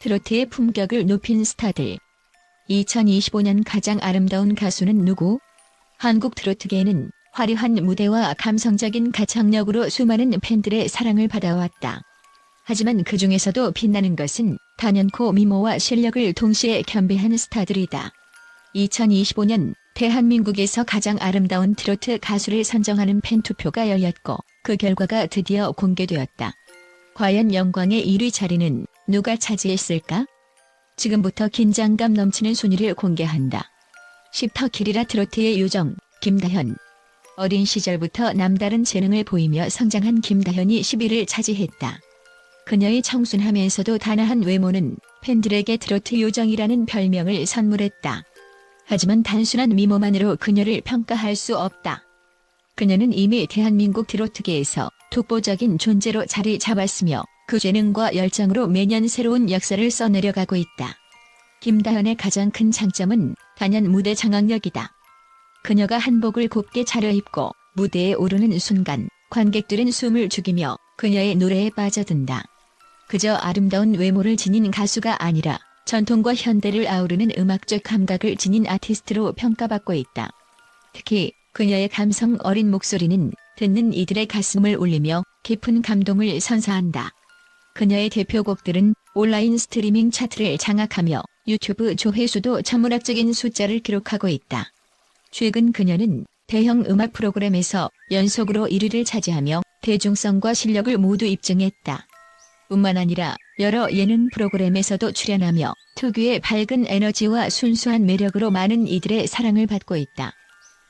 트로트의 품격을 높인 스타들. 2025년 가장 아름다운 가수는 누구? 한국 트로트계는 화려한 무대와 감성적인 가창력으로 수많은 팬들의 사랑을 받아왔다. 하지만 그 중에서도 빛나는 것은 단연코 미모와 실력을 동시에 겸비한 스타들이다. 2025년 대한민국에서 가장 아름다운 트로트 가수를 선정하는 팬투표가 열렸고 그 결과가 드디어 공개되었다. 과연 영광의 1위 자리는 누가 차지했을까? 지금부터 긴장감 넘치는 순위를 공개한다. 10터 길이라 트로트의 요정 김다현 어린 시절부터 남다른 재능을 보이며 성장한 김다현이 10위를 차지했다. 그녀의 청순하면서도 단아한 외모는 팬들에게 트로트 요정이라는 별명을 선물했다. 하지만 단순한 미모만으로 그녀를 평가할 수 없다. 그녀는 이미 대한민국 트로트계에서 독보적인 존재로 자리 잡았으며 그 재능과 열정으로 매년 새로운 역사를 써내려가고 있다. 김다현의 가장 큰 장점은 단연 무대 장악력이다. 그녀가 한복을 곱게 차려입고 무대에 오르는 순간 관객들은 숨을 죽이며 그녀의 노래에 빠져든다. 그저 아름다운 외모를 지닌 가수가 아니라 전통과 현대를 아우르는 음악적 감각을 지닌 아티스트로 평가받고 있다. 특히 그녀의 감성 어린 목소리는 듣는 이들의 가슴을 울리며 깊은 감동을 선사한다. 그녀의 대표곡들은 온라인 스트리밍 차트를 장악하며 유튜브 조회수도 천문학적인 숫자를 기록하고 있다. 최근 그녀는 대형 음악 프로그램에서 연속으로 1위를 차지하며 대중성과 실력을 모두 입증했다. 뿐만 아니라 여러 예능 프로그램에서도 출연하며 특유의 밝은 에너지와 순수한 매력으로 많은 이들의 사랑을 받고 있다.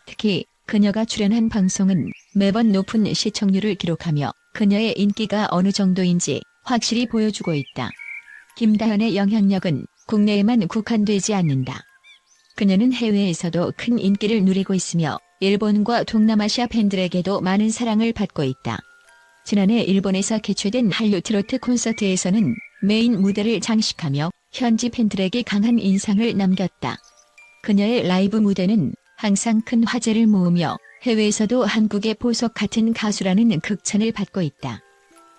특히 그녀가 출연한 방송은 매번 높은 시청률을 기록하며 그녀의 인기가 어느 정도인지 확실히 보여주고 있다. 김다현의 영향력은 국내에만 국한되지 않는다. 그녀는 해외에서도 큰 인기를 누리고 있으며 일본과 동남아시아 팬들에게도 많은 사랑을 받고 있다. 지난해 일본에서 개최된 한류 트로트 콘서트에서는 메인 무대를 장식하며 현지 팬들에게 강한 인상을 남겼다. 그녀의 라이브 무대는 항상 큰 화제를 모으며 해외에서도 한국의 보석 같은 가수라는 극찬을 받고 있다.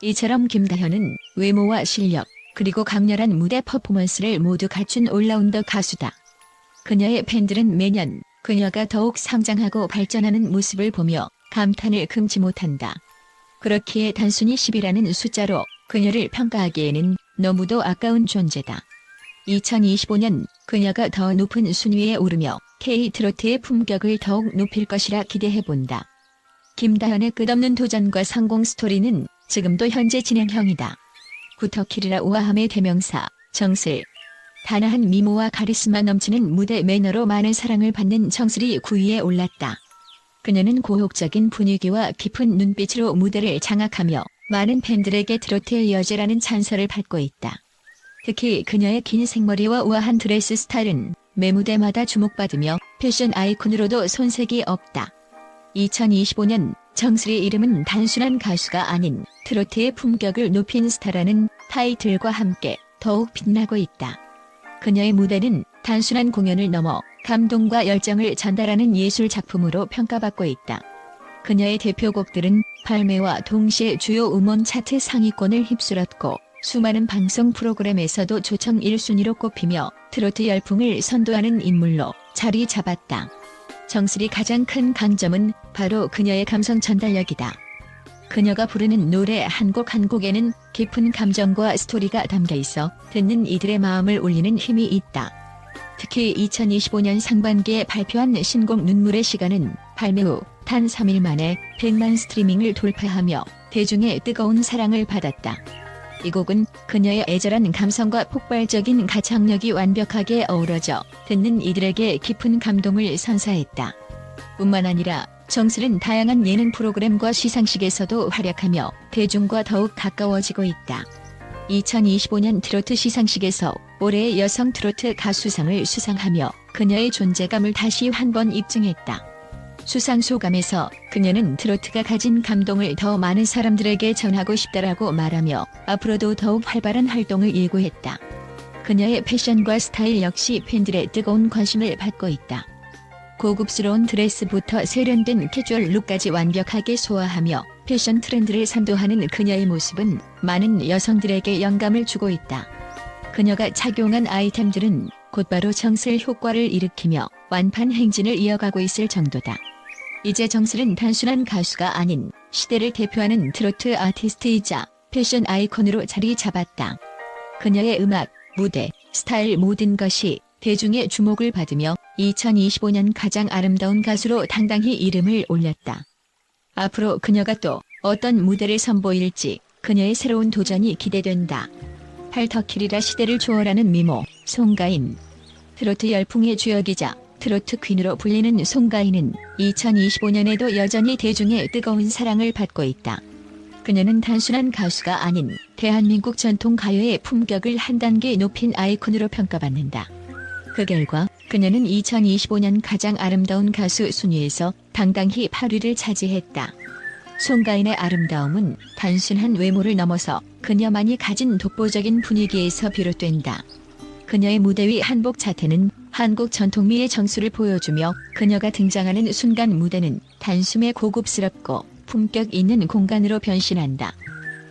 이처럼 김다현은 외모와 실력, 그리고 강렬한 무대 퍼포먼스를 모두 갖춘 올라운더 가수다. 그녀의 팬들은 매년 그녀가 더욱 성장하고 발전하는 모습을 보며 감탄을 금치 못한다. 그렇기에 단순히 10이라는 숫자로 그녀를 평가하기에는 너무도 아까운 존재다. 2025년 그녀가 더 높은 순위에 오르며 K-트로트의 품격을 더욱 높일 것이라 기대해본다. 김다현의 끝없는 도전과 성공 스토리는 지금도 현재 진행형이다. 구터킬이라 우아함의 대명사, 정슬. 단아한 미모와 카리스마 넘치는 무대 매너로 많은 사랑을 받는 정슬이 9위에 올랐다. 그녀는 고혹적인 분위기와 깊은 눈빛으로 무대를 장악하며 많은 팬들에게 트로트의 여제라는 찬사를 받고 있다. 특히 그녀의 긴 생머리와 우아한 드레스 스타일은 매 무대마다 주목받으며 패션 아이콘으로도 손색이 없다. 2025년 정슬의 이름은 단순한 가수가 아닌 트로트의 품격을 높인 스타라는 타이틀과 함께 더욱 빛나고 있다. 그녀의 무대는 단순한 공연을 넘어 감동과 열정을 전달하는 예술 작품으로 평가받고 있다. 그녀의 대표곡들은 발매와 동시에 주요 음원 차트 상위권을 휩쓸었고 수많은 방송 프로그램에서도 조청 1순위로 꼽히며 트로트 열풍을 선도하는 인물로 자리 잡았다. 정슬이 가장 큰 강점은 바로 그녀의 감성 전달력이다. 그녀가 부르는 노래 한 곡 한 곡에는 깊은 감정과 스토리가 담겨 있어 듣는 이들의 마음을 울리는 힘이 있다. 특히 2025년 상반기에 발표한 신곡 눈물의 시간은 발매 후 단 3일 만에 100만 스트리밍을 돌파하며 대중의 뜨거운 사랑을 받았다. 이 곡은 그녀의 애절한 감성과 폭발적인 가창력이 완벽하게 어우러져 듣는 이들에게 깊은 감동을 선사했다. 뿐만 아니라 정슬은 다양한 예능 프로그램과 시상식에서도 활약하며 대중과 더욱 가까워지고 있다. 2025년 트로트 시상식에서 올해의 여성 트로트 가수상을 수상하며 그녀의 존재감을 다시 한 번 입증했다. 수상 소감에서 그녀는 트로트가 가진 감동을 더 많은 사람들에게 전하고 싶다라고 말하며 앞으로도 더욱 활발한 활동을 예고했다. 그녀의 패션과 스타일 역시 팬들의 뜨거운 관심을 받고 있다. 고급스러운 드레스부터 세련된 캐주얼 룩까지 완벽하게 소화하며 패션 트렌드를 선도하는 그녀의 모습은 많은 여성들에게 영감을 주고 있다. 그녀가 착용한 아이템들은 곧바로 정슬 효과를 일으키며 완판 행진을 이어가고 있을 정도다. 이제 정슬은 단순한 가수가 아닌 시대를 대표하는 트로트 아티스트이자 패션 아이콘으로 자리 잡았다. 그녀의 음악, 무대, 스타일 모든 것이 대중의 주목을 받으며 2025년 가장 아름다운 가수로 당당히 이름을 올렸다. 앞으로 그녀가 또 어떤 무대를 선보일지 그녀의 새로운 도전이 기대된다. 팔터킬이라 시대를 초월하는 미모, 송가인. 트로트 열풍의 주역이자 트로트 퀸으로 불리는 송가인은 2025년에도 여전히 대중의 뜨거운 사랑을 받고 있다. 그녀는 단순한 가수가 아닌 대한민국 전통 가요의 품격을 한 단계 높인 아이콘으로 평가받는다. 그 결과 그녀는 2025년 가장 아름다운 가수 순위에서 당당히 8위를 차지했다. 송가인의 아름다움은 단순한 외모를 넘어서 그녀만이 가진 독보적인 분위기에서 비롯된다. 그녀의 무대 위 한복 자태는 한국 전통미의 정수를 보여주며 그녀가 등장하는 순간 무대는 단숨에 고급스럽고 품격 있는 공간으로 변신한다.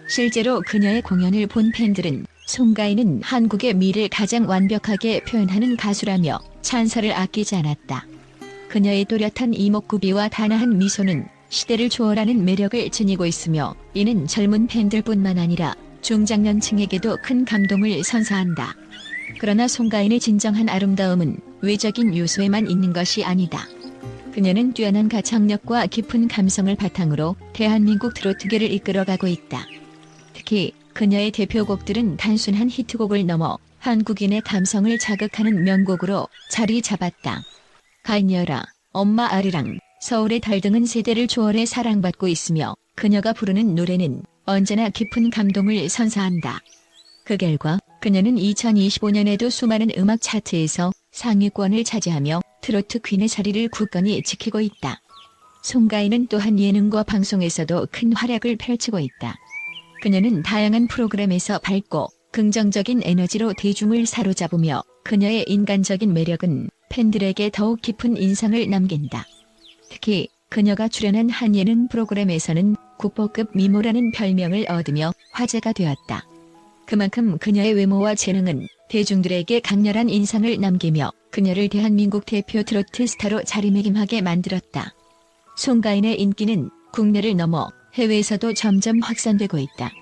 실제로 그녀의 공연을 본 팬들은 송가인은 한국의 미를 가장 완벽하게 표현하는 가수라며 찬사를 아끼지 않았다. 그녀의 또렷한 이목구비와 단아한 미소는 시대를 초월하는 매력을 지니고 있으며 이는 젊은 팬들뿐만 아니라 중장년층에게도 큰 감동을 선사한다. 그러나 송가인의 진정한 아름다움은 외적인 요소에만 있는 것이 아니다. 그녀는 뛰어난 가창력과 깊은 감성을 바탕으로 대한민국 트로트계를 이끌어가고 있다. 특히 그녀의 대표곡들은 단순한 히트곡을 넘어 한국인의 감성을 자극하는 명곡으로 자리 잡았다. 가인여라, 엄마 아리랑, 서울의 달 등은 세대를 초월해 사랑받고 있으며 그녀가 부르는 노래는 언제나 깊은 감동을 선사한다. 그 결과 그녀는 2025년에도 수많은 음악 차트에서 상위권을 차지하며 트로트 퀸의 자리를 굳건히 지키고 있다. 송가인은 또한 예능과 방송에서도 큰 활약을 펼치고 있다. 그녀는 다양한 프로그램에서 밝고 긍정적인 에너지로 대중을 사로잡으며 그녀의 인간적인 매력은 팬들에게 더욱 깊은 인상을 남긴다. 특히 그녀가 출연한 한 예능 프로그램에서는 국보급 미모라는 별명을 얻으며 화제가 되었다. 그만큼 그녀의 외모와 재능은 대중들에게 강렬한 인상을 남기며 그녀를 대한민국 대표 트로트 스타로 자리매김하게 만들었다. 송가인의 인기는 국내를 넘어 해외에서도 점점 확산되고 있다.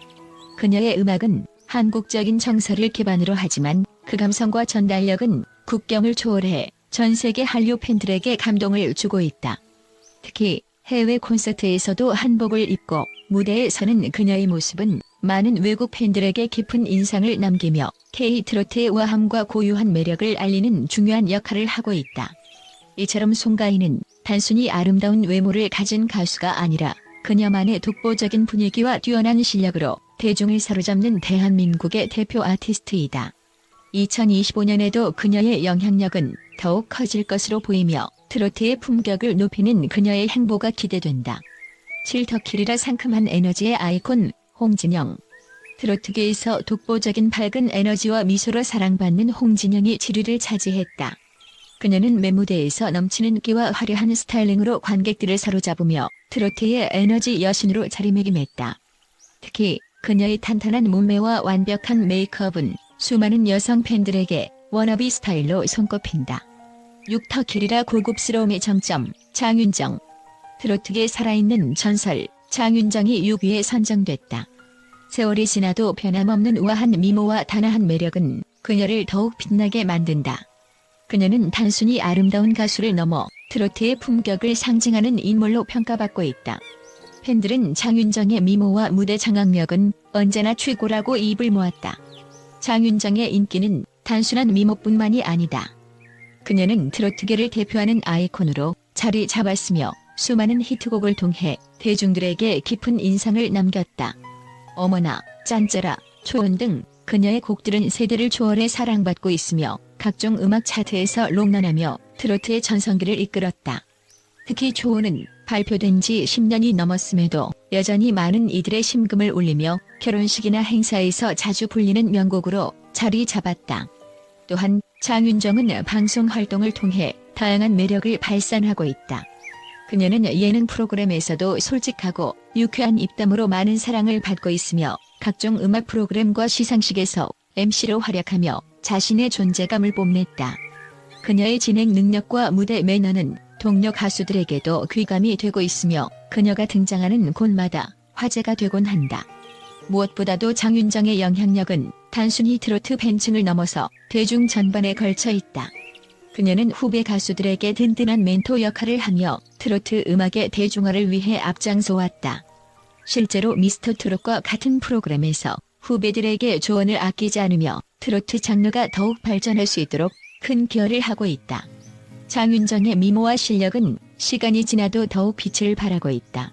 그녀의 음악은 한국적인 정서를 기반으로 하지만 그 감성과 전달력은 국경을 초월해 전 세계 한류 팬들에게 감동을 주고 있다. 특히 해외 콘서트에서도 한복을 입고 무대에 서는 그녀의 모습은 많은 외국 팬들에게 깊은 인상을 남기며 K-트로트의 와함과 고유한 매력을 알리는 중요한 역할을 하고 있다. 이처럼 송가인은 단순히 아름다운 외모를 가진 가수가 아니라 그녀만의 독보적인 분위기와 뛰어난 실력으로 대중을 사로잡는 대한민국의 대표 아티스트이다. 2025년에도 그녀의 영향력은 더욱 커질 것으로 보이며 트로트의 품격을 높이는 그녀의 행보가 기대된다. 칠터킬이라 상큼한 에너지의 아이콘 홍진영 트로트계에서 독보적인 밝은 에너지와 미소로 사랑받는 홍진영이 7위를 차지했다. 그녀는 매무대에서 넘치는 끼와 화려한 스타일링으로 관객들을 사로잡으며 트로트의 에너지 여신으로 자리매김했다. 특히 그녀의 탄탄한 몸매와 완벽한 메이크업은 수많은 여성 팬들에게 워너비 스타일로 손꼽힌다. 육터킬이라 고급스러움의 정점, 장윤정. 트로트계 살아있는 전설, 장윤정이 6위에 선정됐다. 세월이 지나도 변함없는 우아한 미모와 단아한 매력은 그녀를 더욱 빛나게 만든다. 그녀는 단순히 아름다운 가수를 넘어 트로트의 품격을 상징하는 인물로 평가받고 있다. 팬들은 장윤정의 미모와 무대 장악력은 언제나 최고라고 입을 모았다. 장윤정의 인기는 단순한 미모뿐만이 아니다. 그녀는 트로트계를 대표하는 아이콘으로 자리 잡았으며 수많은 히트곡을 통해 대중들에게 깊은 인상을 남겼다. 어머나, 짠짜라, 초원 등 그녀의 곡들은 세대를 초월해 사랑받고 있으며 각종 음악 차트에서 롱런하며 트로트의 전성기를 이끌었다. 특히 초원은 발표된 지 10년이 넘었음에도 여전히 많은 이들의 심금을 울리며 결혼식이나 행사에서 자주 불리는 명곡으로 자리 잡았다. 또한 장윤정은 방송 활동을 통해 다양한 매력을 발산하고 있다. 그녀는 예능 프로그램에서도 솔직하고 유쾌한 입담으로 많은 사랑을 받고 있으며 각종 음악 프로그램과 시상식에서 MC로 활약하며 자신의 존재감을 뽐냈다. 그녀의 진행 능력과 무대 매너는 동료 가수들에게도 귀감이 되고 있으며 그녀가 등장하는 곳마다 화제가 되곤 한다. 무엇보다도 장윤정의 영향력은 단순히 트로트 팬층을 넘어서 대중 전반에 걸쳐 있다. 그녀는 후배 가수들에게 든든한 멘토 역할을 하며 트로트 음악의 대중화를 위해 앞장서왔다. 실제로 미스터 트롯과 같은 프로그램에서 후배들에게 조언을 아끼지 않으며 트로트 장르가 더욱 발전할 수 있도록 큰 기여를 하고 있다. 장윤정의 미모와 실력은 시간이 지나도 더욱 빛을 발하고 있다.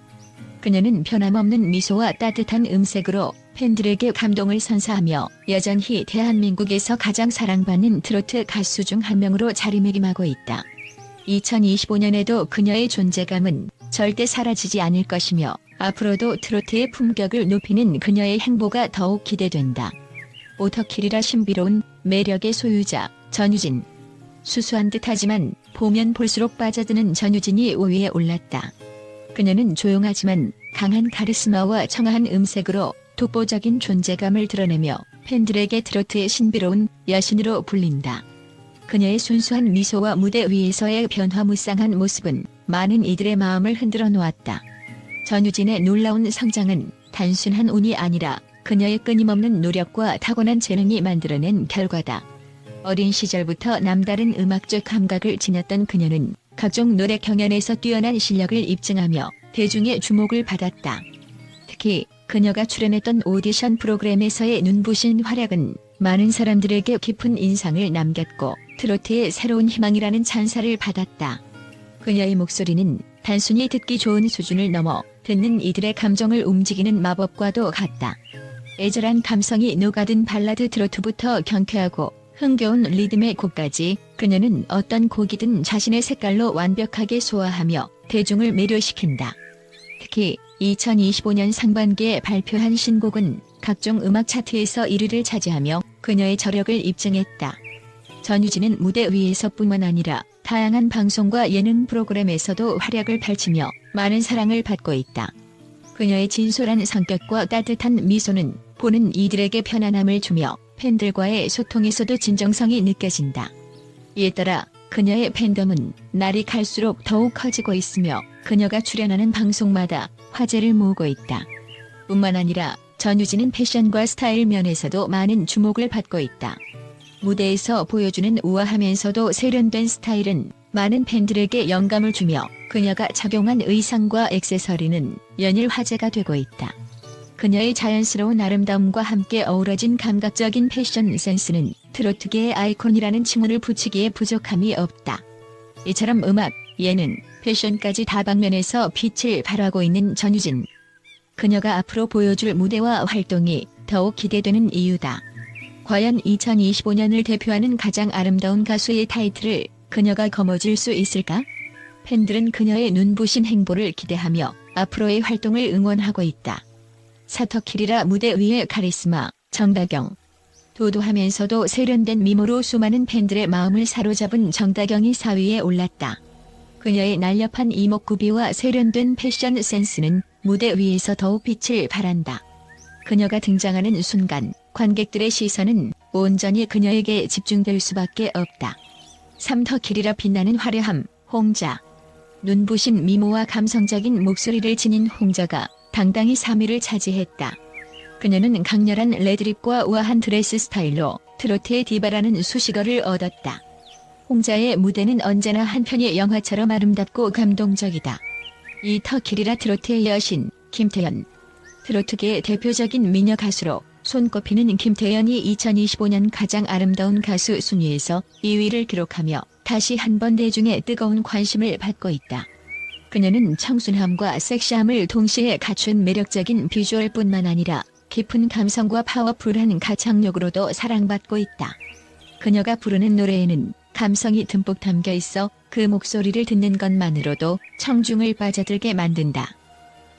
그녀는 변함없는 미소와 따뜻한 음색으로 팬들에게 감동을 선사하며 여전히 대한민국에서 가장 사랑받는 트로트 가수 중 한 명으로 자리매김하고 있다. 2025년에도 그녀의 존재감은 절대 사라지지 않을 것이며 앞으로도 트로트의 품격을 높이는 그녀의 행보가 더욱 기대된다. 오터킬이라 신비로운 매력의 소유자 전유진. 수수한 듯하지만 보면 볼수록 빠져드는 전유진이 5위에 올랐다. 그녀는 조용하지만 강한 카리스마와 청아한 음색으로 독보적인 존재감을 드러내며 팬들에게 트로트의 신비로운 여신으로 불린다. 그녀의 순수한 미소와 무대 위에서의 변화무쌍한 모습은 많은 이들의 마음을 흔들어 놓았다. 전유진의 놀라운 성장은 단순한 운이 아니라 그녀의 끊임없는 노력과 타고난 재능이 만들어낸 결과다. 어린 시절부터 남다른 음악적 감각을 지녔던 그녀는 각종 노래 경연에서 뛰어난 실력을 입증하며 대중의 주목을 받았다. 특히 그녀가 출연했던 오디션 프로그램에서의 눈부신 활약은 많은 사람들에게 깊은 인상을 남겼고 트로트의 새로운 희망이라는 찬사를 받았다. 그녀의 목소리는 단순히 듣기 좋은 수준을 넘어 듣는 이들의 감정을 움직이는 마법과도 같다. 애절한 감성이 녹아든 발라드 트로트부터 경쾌하고 흥겨운 리듬의 곡까지 그녀는 어떤 곡이든 자신의 색깔로 완벽하게 소화하며 대중을 매료시킨다. 특히 2025년 상반기에 발표한 신곡은 각종 음악 차트에서 1위를 차지하며 그녀의 저력을 입증했다. 전유진은 무대 위에서뿐만 아니라 다양한 방송과 예능 프로그램에서도 활약을 펼치며 많은 사랑을 받고 있다. 그녀의 진솔한 성격과 따뜻한 미소는 보는 이들에게 편안함을 주며 팬들과의 소통에서도 진정성이 느껴진다. 이에 따라 그녀의 팬덤은 날이 갈수록 더욱 커지고 있으며 그녀가 출연하는 방송마다 화제를 모으고 있다. 뿐만 아니라 전유진은 패션과 스타일 면에서도 많은 주목을 받고 있다. 무대에서 보여주는 우아하면서도 세련된 스타일은 많은 팬들에게 영감을 주며 그녀가 착용한 의상과 액세서리는 연일 화제가 되고 있다. 그녀의 자연스러운 아름다움과 함께 어우러진 감각적인 패션 센스는 트로트계의 아이콘이라는 칭호를 붙이기에 부족함이 없다. 이처럼 음악, 예능, 패션까지 다방면에서 빛을 발하고 있는 전유진. 그녀가 앞으로 보여줄 무대와 활동이 더욱 기대되는 이유다. 과연 2025년을 대표하는 가장 아름다운 가수의 타이틀을 그녀가 거머쥘 수 있을까? 팬들은 그녀의 눈부신 행보를 기대하며 앞으로의 활동을 응원하고 있다. 사터킬이라 무대 위의 카리스마, 정다경. 도도하면서도 세련된 미모로 수많은 팬들의 마음을 사로잡은 정다경이 4위에 올랐다. 그녀의 날렵한 이목구비와 세련된 패션 센스는 무대 위에서 더욱 빛을 발한다. 그녀가 등장하는 순간 관객들의 시선은 온전히 그녀에게 집중될 수밖에 없다. 삼터킬이라 빛나는 화려함, 홍자. 눈부신 미모와 감성적인 목소리를 지닌 홍자가 당당히 3위를 차지했다. 그녀는 강렬한 레드립과 우아한 드레스 스타일로 트로트의 디바라는 수식어를 얻었다. 홍자의 무대는 언제나 한 편의 영화처럼 아름답고 감동적이다. 이 터킬이라 트로트의 여신, 김태연. 트로트계의 대표적인 미녀 가수로 손꼽히는 김태연이 2025년 가장 아름다운 가수 순위에서 2위를 기록하며 다시 한 번 대중의 뜨거운 관심을 받고 있다. 그녀는 청순함과 섹시함을 동시에 갖춘 매력적인 비주얼뿐만 아니라 깊은 감성과 파워풀한 가창력으로도 사랑받고 있다. 그녀가 부르는 노래에는 감성이 듬뿍 담겨 있어 그 목소리를 듣는 것만으로도 청중을 빠져들게 만든다.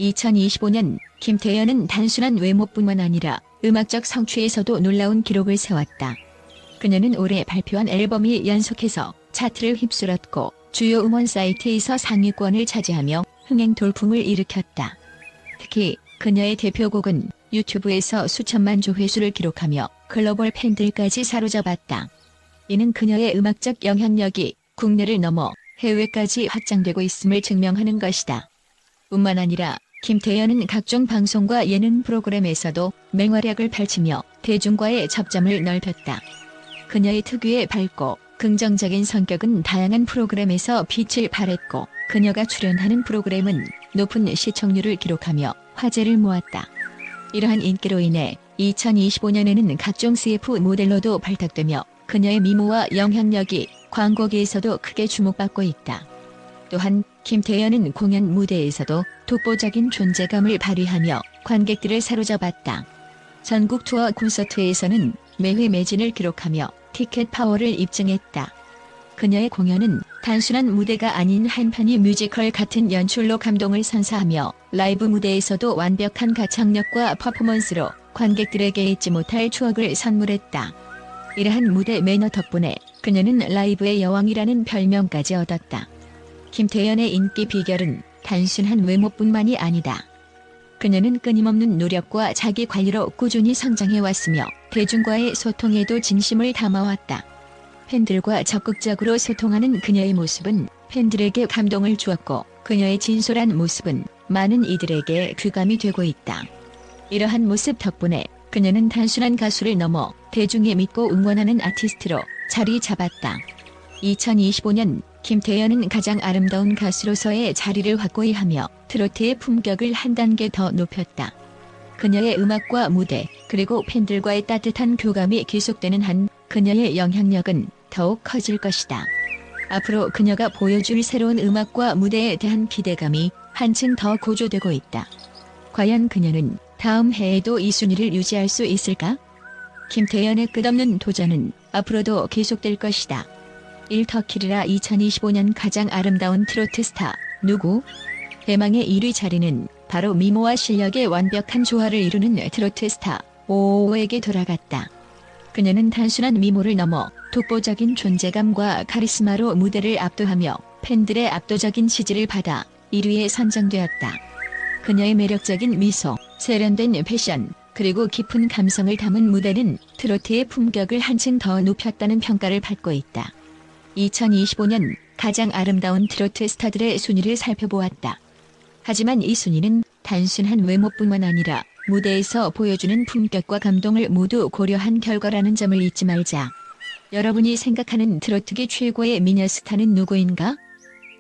2025년 김태연은 단순한 외모뿐만 아니라 음악적 성취에서도 놀라운 기록을 세웠다. 그녀는 올해 발표한 앨범이 연속해서 차트를 휩쓸었고 주요 음원 사이트에서 상위권을 차지하며 흥행 돌풍을 일으켰다. 특히 그녀의 대표곡은 유튜브에서 수천만 조회수를 기록하며 글로벌 팬들까지 사로잡았다. 이는 그녀의 음악적 영향력이 국내를 넘어 해외까지 확장되고 있음을 증명하는 것이다. 뿐만 아니라 김태연은 각종 방송과 예능 프로그램에서도 맹활약을 펼치며 대중과의 접점을 넓혔다. 그녀의 특유의 밝고 긍정적인 성격은 다양한 프로그램에서 빛을 발했고 그녀가 출연하는 프로그램은 높은 시청률을 기록하며 화제를 모았다. 이러한 인기로 인해 2025년에는 각종 CF 모델로도 발탁되며 그녀의 미모와 영향력이 광고계에서도 크게 주목받고 있다. 또한 김태연은 공연 무대에서도 독보적인 존재감을 발휘하며 관객들을 사로잡았다. 전국 투어 콘서트에서는 매회 매진을 기록하며 티켓 파워를 입증했다. 그녀의 공연은 단순한 무대가 아닌 한편의 뮤지컬 같은 연출로 감동을 선사하며 라이브 무대에서도 완벽한 가창력과 퍼포먼스로 관객들에게 잊지 못할 추억을 선물했다. 이러한 무대 매너 덕분에 그녀는 라이브의 여왕이라는 별명까지 얻었다. 김태연의 인기 비결은 단순한 외모뿐만이 아니다. 그녀는 끊임없는 노력과 자기 관리로 꾸준히 성장해왔으며 대중과의 소통에도 진심을 담아왔다. 팬들과 적극적으로 소통하는 그녀의 모습은 팬들에게 감동을 주었고 그녀의 진솔한 모습은 많은 이들에게 귀감이 되고 있다. 이러한 모습 덕분에 그녀는 단순한 가수를 넘어 대중이 믿고 응원하는 아티스트로 자리 잡았다. 2025년 김태연은 가장 아름다운 가수로서의 자리를 확고히 하며 트로트의 품격을 한 단계 더 높였다. 그녀의 음악과 무대, 그리고 팬들과의 따뜻한 교감이 계속되는 한 그녀의 영향력은 더욱 커질 것이다. 앞으로 그녀가 보여줄 새로운 음악과 무대에 대한 기대감이 한층 더 고조되고 있다. 과연 그녀는 다음 해에도 이 순위를 유지할 수 있을까? 김태연의 끝없는 도전은 앞으로도 계속될 것이다. 1터키리라 2025년 가장 아름다운 트로트 스타 누구? 대망의 1위 자리는 바로 미모와 실력의 완벽한 조화를 이루는 트로트 스타 오오에게 돌아갔다. 그녀는 단순한 미모를 넘어 독보적인 존재감과 카리스마로 무대를 압도하며 팬들의 압도적인 지지를 받아 1위에 선정되었다. 그녀의 매력적인 미소, 세련된 패션, 그리고 깊은 감성을 담은 무대는 트로트의 품격을 한층 더 높였다는 평가를 받고 있다. 2025년 가장 아름다운 트로트 스타들의 순위를 살펴보았다. 하지만 이 순위는 단순한 외모뿐만 아니라 무대에서 보여주는 품격과 감동을 모두 고려한 결과라는 점을 잊지 말자. 여러분이 생각하는 트로트계 최고의 미녀 스타는 누구인가?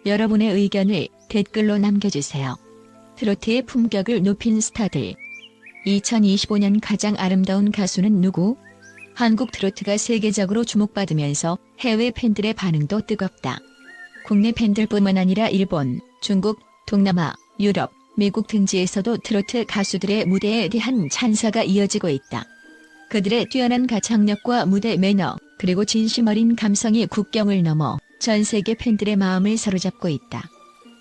여러분의 의견을 댓글로 남겨주세요. 트로트의 품격을 높인 스타들. 2025년 가장 아름다운 가수는 누구? 한국 트로트가 세계적으로 주목받으면서 해외 팬들의 반응도 뜨겁다. 국내 팬들뿐만 아니라 일본, 중국, 동남아, 유럽, 미국 등지에서도 트로트 가수들의 무대에 대한 찬사가 이어지고 있다. 그들의 뛰어난 가창력과 무대 매너, 그리고 진심 어린 감성이 국경을 넘어 전 세계 팬들의 마음을 사로잡고 있다.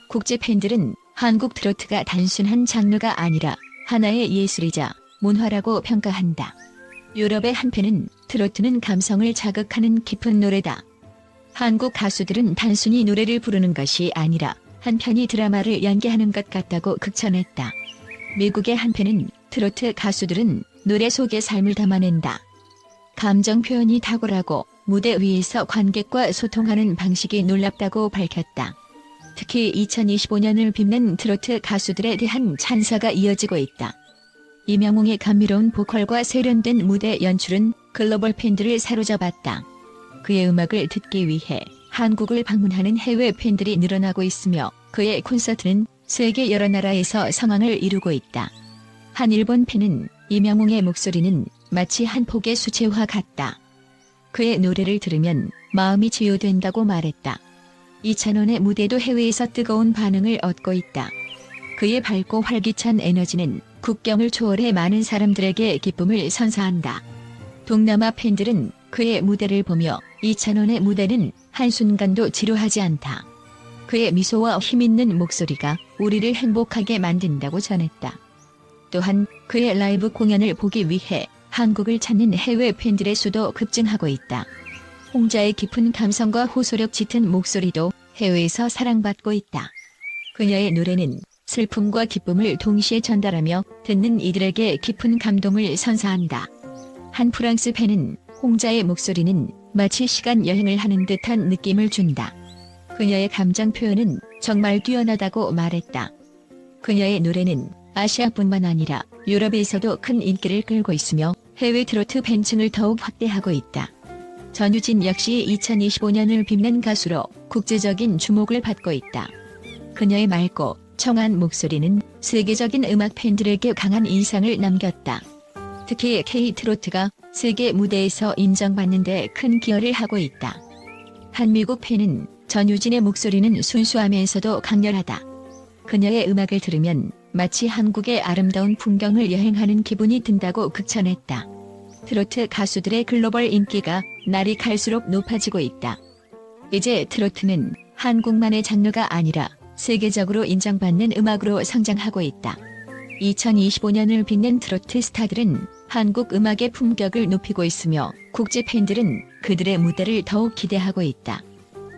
국제 팬들은 한국 트로트가 단순한 장르가 아니라 하나의 예술이자 문화라고 평가한다. 유럽의 한편은 트로트는 감성을 자극하는 깊은 노래다. 한국 가수들은 단순히 노래를 부르는 것이 아니라 한편이 드라마를 연기하는 것 같다고 극찬했다. 미국의 한편은 트로트 가수들은 노래 속의 삶을 담아낸다. 감정 표현이 탁월하고 무대 위에서 관객과 소통하는 방식이 놀랍다고 밝혔다. 특히 2025년을 빛낸 트로트 가수들에 대한 찬사가 이어지고 있다. 이명웅의 감미로운 보컬과 세련된 무대 연출은 글로벌 팬들을 사로잡았다. 그의 음악을 듣기 위해 한국을 방문하는 해외 팬들이 늘어나고 있으며 그의 콘서트는 세계 여러 나라에서 성황을 이루고 있다. 한 일본 팬은 이명웅의 목소리는 마치 한 폭의 수채화 같다. 그의 노래를 들으면 마음이 치유된다고 말했다. 이찬원의 무대도 해외에서 뜨거운 반응을 얻고 있다. 그의 밝고 활기찬 에너지는 국경을 초월해 많은 사람들에게 기쁨을 선사한다. 동남아 팬들은 그의 무대를 보며 이찬원의 무대는 한순간도 지루하지 않다. 그의 미소와 힘있는 목소리가 우리를 행복하게 만든다고 전했다. 또한 그의 라이브 공연을 보기 위해 한국을 찾는 해외 팬들의 수도 급증하고 있다. 홍자의 깊은 감성과 호소력 짙은 목소리도 해외에서 사랑받고 있다. 그녀의 노래는 슬픔과 기쁨을 동시에 전달하며 듣는 이들에게 깊은 감동을 선사한다. 한 프랑스 팬은 홍자의 목소리는 마치 시간 여행을 하는 듯한 느낌을 준다. 그녀의 감정 표현은 정말 뛰어나다고 말했다. 그녀의 노래는 아시아뿐만 아니라 유럽에서도 큰 인기를 끌고 있으며 해외 트로트 팬층을 더욱 확대하고 있다. 전유진 역시 2025년을 빛낸 가수로 국제적인 주목을 받고 있다. 그녀의 맑고 청한 목소리는 세계적인 음악 팬들에게 강한 인상을 남겼다. 특히 K-트로트가 세계 무대에서 인정받는 데 큰 기여를 하고 있다. 한 미국 팬은 전유진의 목소리는 순수하면서도 강렬하다. 그녀의 음악을 들으면 마치 한국의 아름다운 풍경을 여행하는 기분이 든다고 극찬했다. 트로트 가수들의 글로벌 인기가 날이 갈수록 높아지고 있다. 이제 트로트는 한국만의 장르가 아니라 세계적으로 인정받는 음악으로 성장하고 있다. 2025년을 빛낸 트로트 스타들은 한국 음악의 품격을 높이고 있으며 국제 팬들은 그들의 무대를 더욱 기대하고 있다.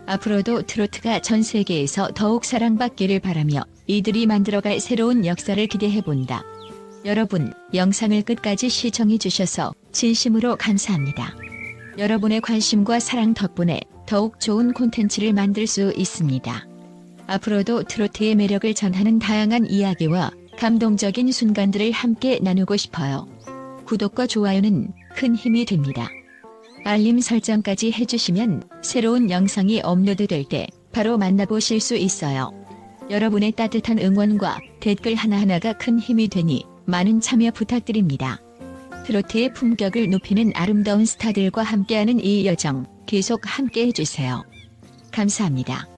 앞으로도 트로트가 전 세계에서 더욱 사랑받기를 바라며 이들이 만들어갈 새로운 역사를 기대해 본다. 여러분, 영상을 끝까지 시청해 주셔서 진심으로 감사합니다. 여러분의 관심과 사랑 덕분에 더욱 좋은 콘텐츠를 만들 수 있습니다. 앞으로도 트로트의 매력을 전하는 다양한 이야기와 감동적인 순간들을 함께 나누고 싶어요. 구독과 좋아요는 큰 힘이 됩니다. 알림 설정까지 해주시면 새로운 영상이 업로드될 때 바로 만나보실 수 있어요. 여러분의 따뜻한 응원과 댓글 하나하나가 큰 힘이 되니 많은 참여 부탁드립니다. 트로트의 품격을 높이는 아름다운 스타들과 함께하는 이 여정 계속 함께 해주세요. 감사합니다.